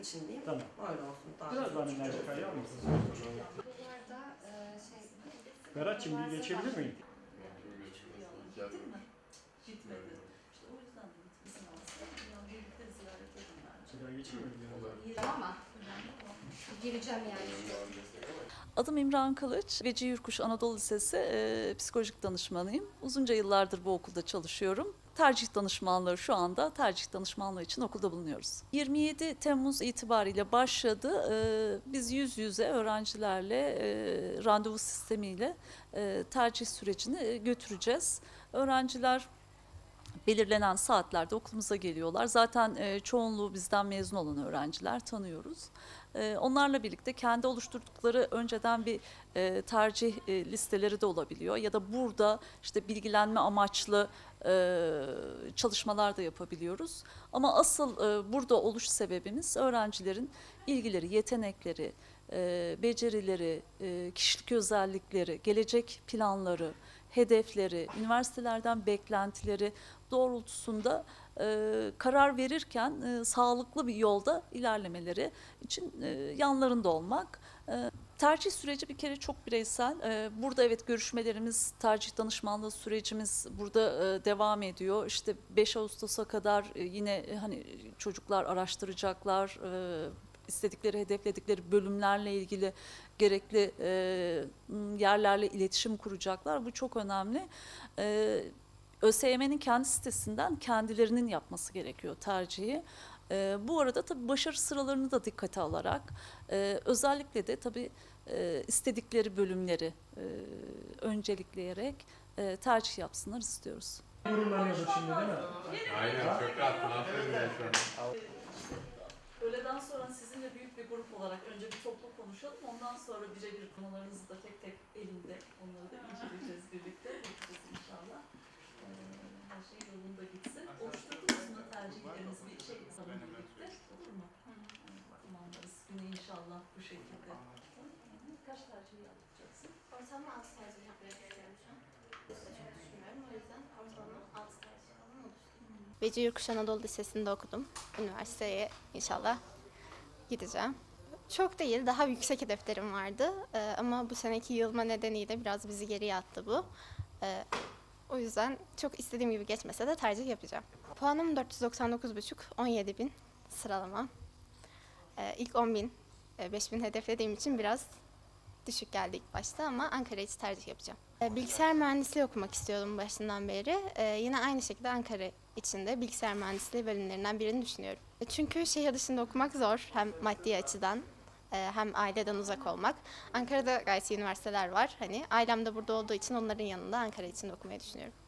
için diyeyim. Tamam. Öyle olsun. Daha Biraz daha enerji kayar mısınız? Buralarda e, şey... Berat'cığım bir geçebilir miyim? Gitmedi. İşte o yüzden de gitmesin aslında. Yani birlikte ziyaret edin bence. Sigara geçeyim mi? Tamam ama geleceğim yani. Adım İmran Kılıç, Veci Yurkuş Anadolu Lisesi e, psikolojik danışmanıyım. Uzunca yıllardır bu okulda çalışıyorum. Tercih danışmanlığı şu anda tercih danışmanlığı için okulda bulunuyoruz. 27 Temmuz itibariyle başladı. E, biz yüz yüze öğrencilerle e, randevu sistemiyle e, tercih sürecini e, götüreceğiz. Öğrenciler belirlenen saatlerde okulumuza geliyorlar. Zaten e, çoğunluğu bizden mezun olan öğrenciler tanıyoruz. E, onlarla birlikte kendi oluşturdukları önceden bir e, tercih e, listeleri de olabiliyor ya da burada işte bilgilenme amaçlı e, çalışmalar da yapabiliyoruz. Ama asıl e, burada oluş sebebimiz öğrencilerin ilgileri, yetenekleri, e, becerileri, e, kişilik özellikleri, gelecek planları, hedefleri, üniversitelerden beklentileri doğrultusunda e, karar verirken e, sağlıklı bir yolda ilerlemeleri için e, yanlarında olmak. E, tercih süreci bir kere çok bireysel. E, burada evet görüşmelerimiz, tercih danışmanlığı sürecimiz burada e, devam ediyor. İşte 5 Ağustos'a kadar e, yine e, hani çocuklar araştıracaklar. E, istedikleri, hedefledikleri bölümlerle ilgili gerekli e, yerlerle iletişim kuracaklar. Bu çok önemli. E, ÖSYM'nin kendi sitesinden kendilerinin yapması gerekiyor tercihi. E, bu arada tabii başarı sıralarını da dikkate alarak e, özellikle de tabii e, istedikleri bölümleri e, öncelikleyerek e, tercih yapsınlar istiyoruz. Gururlanıyordur şimdi değil mi? Aynen çok rahattın aferin ya şu an. Öğleden sonra sizinle büyük bir grup olarak önce bir toplu konuşalım. Ondan sonra birebir konularınızı da tek tek elinde onları da inceleyeceğiz birlikte. Bakacağız inşallah. Ee, her şey yolunda gitsin. Oluşturdunuz mu tercihlerinizi bir şey sanın birlikte? Olur mu? Tamamlarız. Günü inşallah bu şekilde. Kaç tercih yapacaksın? Ortalama 6 tercih yapmaya çalışıyorum şu an. İşte çok düşünmüyorum. O yüzden ortalama 6 tercih falan. Veci Yurkuş Anadolu Lisesi'nde okudum. Üniversiteye inşallah gideceğim. Çok değil, daha yüksek hedeflerim vardı. Ee, ama bu seneki yılma nedeniyle biraz bizi geriye attı bu. Ee, o yüzden çok istediğim gibi geçmese de tercih yapacağım. Puanım 499,5, 17 bin sıralama. Ee, ilk 10 bin, 5 bin hedeflediğim için biraz düşük geldi ilk başta ama Ankara için tercih yapacağım. Ee, Bilgisayar mühendisliği okumak istiyordum başından beri. Ee, yine aynı şekilde Ankara içinde bilgisayar mühendisliği bölümlerinden birini düşünüyorum. E, Çünkü şehir dışında okumak zor hem maddi açıdan e, hem aileden uzak olmak. Ankara'da gayet üniversiteler var. Hani ailem de burada olduğu için onların yanında Ankara için okumayı düşünüyorum.